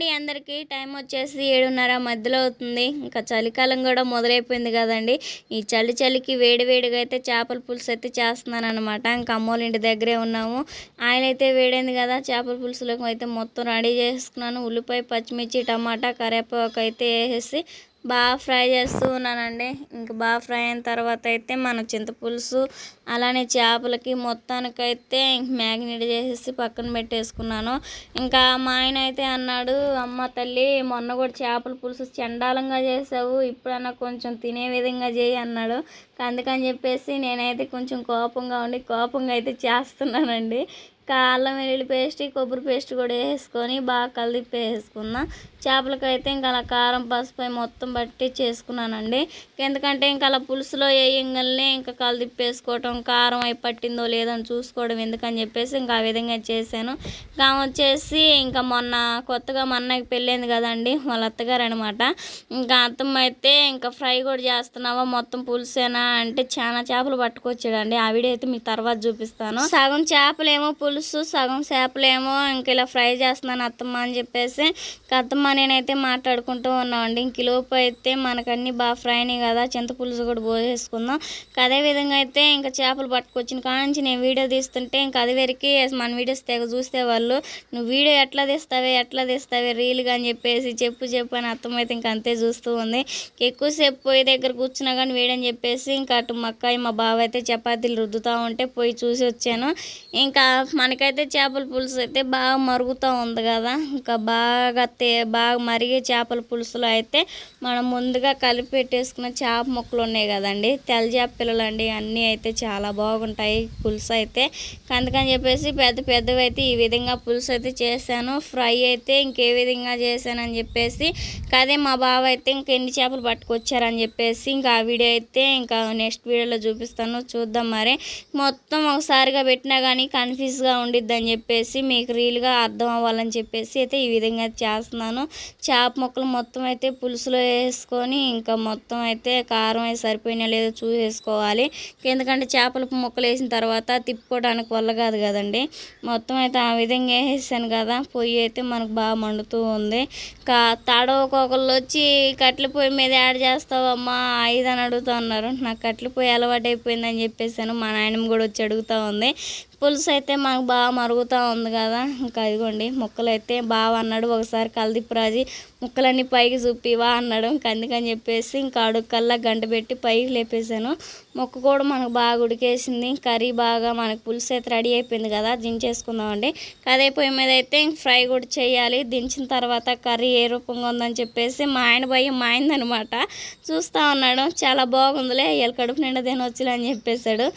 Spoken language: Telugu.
అండి అందరికీ టైం వచ్చేసి ఏడున్నర మధ్యలో అవుతుంది. ఇంకా చలికాలం కూడా మొదలైపోయింది కదండి. ఈ చలి చలికి వేడి వేడిగా అయితే చేపల పులుసు అయితే చేస్తున్నాను అనమాట ఇంకా అమ్మోళ్ళ ఇంటి దగ్గరే ఉన్నాము. ఆయన అయితే వేడైంది కదా చేపల పులుసులకు అయితే మొత్తం రెడీ చేసుకున్నాను. ఉల్లిపాయ పచ్చిమిర్చి టమాటా కరివేపాకు అయితే వేసేసి బాగా ఫ్రై చేస్తూ ఉన్నానండి. ఇంకా బాగా ఫ్రై అయిన తర్వాత అయితే మన చింతపులుసు అలానే చేపలకి మొత్తానికైతే మ్యాగ్నేట్ చేసేసి పక్కన పెట్టేసుకున్నాను. ఇంకా మా ఆయన అయితే అన్నాడు అమ్మ తల్లి మొన్న కూడా చేపల పులుసు చండాలంగా చేసావు ఇప్పుడన్నా కొంచెం తినే విధంగా చేయి అన్నాడు. అందుకని చెప్పేసి నేనైతే కొంచెం కోపంగా ఉండి కోపంగా అయితే చేస్తున్నానండి. అల్లం వెల్లుల్లి పేస్ట్ కొబ్బరి పేస్ట్ కూడా వేసుకొని బాగా కలిపి వేసుకున్నా చేపలకైతే ఇంకా అలా కారం పసుపు మొత్తం బట్టి చేసుకున్నానండి. ఎందుకంటే ఇంకా అలా పులుసులో వేయంగానే ఇంకా కలిపేసుకోవటం కారం అయి పట్టిందో లేదో అని చూసుకోవడం ఎందుకని చెప్పేసి ఇంకా ఆ విధంగా చేశాను. ఇంకా వచ్చేసి ఇంకా మొన్న కొత్తగా మా అన్నకి పెళ్ళింది కదండి వాళ్ళ అత్తగారు అనమాట ఇంకా అత్తమ్మ అయితే ఇంకా ఫ్రై కూడా చేస్తున్నావా మొత్తం పులుసేనా అంటే చాలా చేపలు పట్టుకొచ్చాడండి. ఆవిడైతే అయితే మీకు తర్వాత చూపిస్తాను. సగం చేపలేమో పులుసు సగం చేపలేమో ఇంకా ఇలా ఫ్రై చేస్తున్నాను అత్తమ్మ అని చెప్పేసి. అత్తమ్మ నేనైతే మాట్లాడుకుంటూ ఉన్నామండి. ఇంక లోపు అయితే మనకన్నీ బాగా ఫ్రై కదా చింత పులుసు కూడా పోసేసుకుందాం. అదే విధంగా అయితే ఇంకా చేపలు పట్టుకొచ్చిన కానించి నేను వీడియో తీస్తుంటే ఇంకా అది వరకు మన వీడియోస్ తెగ చూస్తే వాళ్ళు నువ్వు వీడియో ఎట్లా తీస్తావే ఎట్లా తీస్తావే రీల్గా అని చెప్పేసి చెప్పు చెప్పు అని అత్తమ్మ అయితే ఇంక అంతే చూస్తూ ఉంది. ఎక్కువసేపు పొయ్యి దగ్గర కూర్చున్నా కానీ వేడని చెప్పేసి ఇంకా అటు మక్కాయి మా బావ అయితే చపాతీలు రుద్దుతూ ఉంటే పోయి చూసి వచ్చాను. ఇంకా మనకైతే చేపల పులుసు అయితే బాగా మరుగుతూ ఉంది కదా. ఇంకా బాగా తే బాగా మరిగే చేపల పులుసులో అయితే మనం ముందుగా కలిపి పెట్టేసుకున్న చేప ముక్కలు ఉన్నాయి కదండి. తెల్ల చేప పిల్లలు అండి అన్నీ అయితే చాలా బాగుంటాయి పులుసు అయితే. అందుకని చెప్పేసి పెద్ద పెద్దవి అయితే ఈ విధంగా పులుసు అయితే చేశాను. ఫ్రై అయితే ఇంకే విధంగా చేశానని చెప్పేసి అదే మా బావ అయితే ఇంకా ఎన్ని చేపలు పట్టుకొచ్చారని చెప్పేసి ఇంకా ఆ వీడియో అయితే ఇంకా నెక్స్ట్ వీడియోలో చూపిస్తాను. చూద్దాం మరి. మొత్తం ఒకసారిగా పెట్టినా కానీ కన్ఫ్యూజ్గా ఉండిద్ది అని చెప్పేసి మీకు రీల్గా అర్థం అవ్వాలని చెప్పేసి అయితే ఈ విధంగా చేస్తున్నాను. చేప ముక్కలు మొత్తం అయితే పులుసులో వేసుకొని ఇంకా మొత్తం అయితే కారం అయితే సరిపోయినా లేదో చూసేసుకోవాలి. ఎందుకంటే చేపల ముక్కలు వేసిన తర్వాత తిప్పుకోవడానికి వల్ల కాదు కదండి. మొత్తం అయితే ఆ విధంగా వేసేసాను కదా పొయ్యి అయితే మనకు బాగా మండుతూ ఉంది. కా తాడవకొకళ్ళు వచ్చి కట్టెల పొయ్యి మీద యాడ్ చేస్తావమ్మా ఐదు అని అడుగుతూ ఉన్నారు. నాకు కట్టెల పొయ్యి అలవాటు అయిపోయిందని చెప్పేసాను మా నాయనమ్మ కూడా వచ్చి అడుగుతూ ఉంది. పులుసు అయితే మాకు బాగా మరుగుతూ ఉంది కదా. ఇంకా ఇదిగోండి ముక్కలు అయితే బాగా అన్నాడు ఒకసారి కలదిప్పు ముక్కలన్నీ పైకి చూపివా అన్నాడు. ఇంకా అందుకని చెప్పేసి ఇంకా అడుగుకల్లా గంట పెట్టి పైకి లేపేశాను. మొక్క కూడా మనకు బాగా ఉడికేసింది. కర్రీ బాగా మనకు పులుసు అయితే రెడీ అయిపోయింది కదా దించేసుకుందామండి. అదే పొయ్యి మీద అయితే ఫ్రై కూడా చేయాలి. దించిన తర్వాత కర్రీ ఏ రూపంగా ఉందని చెప్పేసి మా ఆయన భయం మా అనమాట చూస్తూ ఉన్నాడు చాలా బాగుందిలే వీళ్ళ కడుపు నిండా తినొచ్చులే అని చెప్పేశాడు.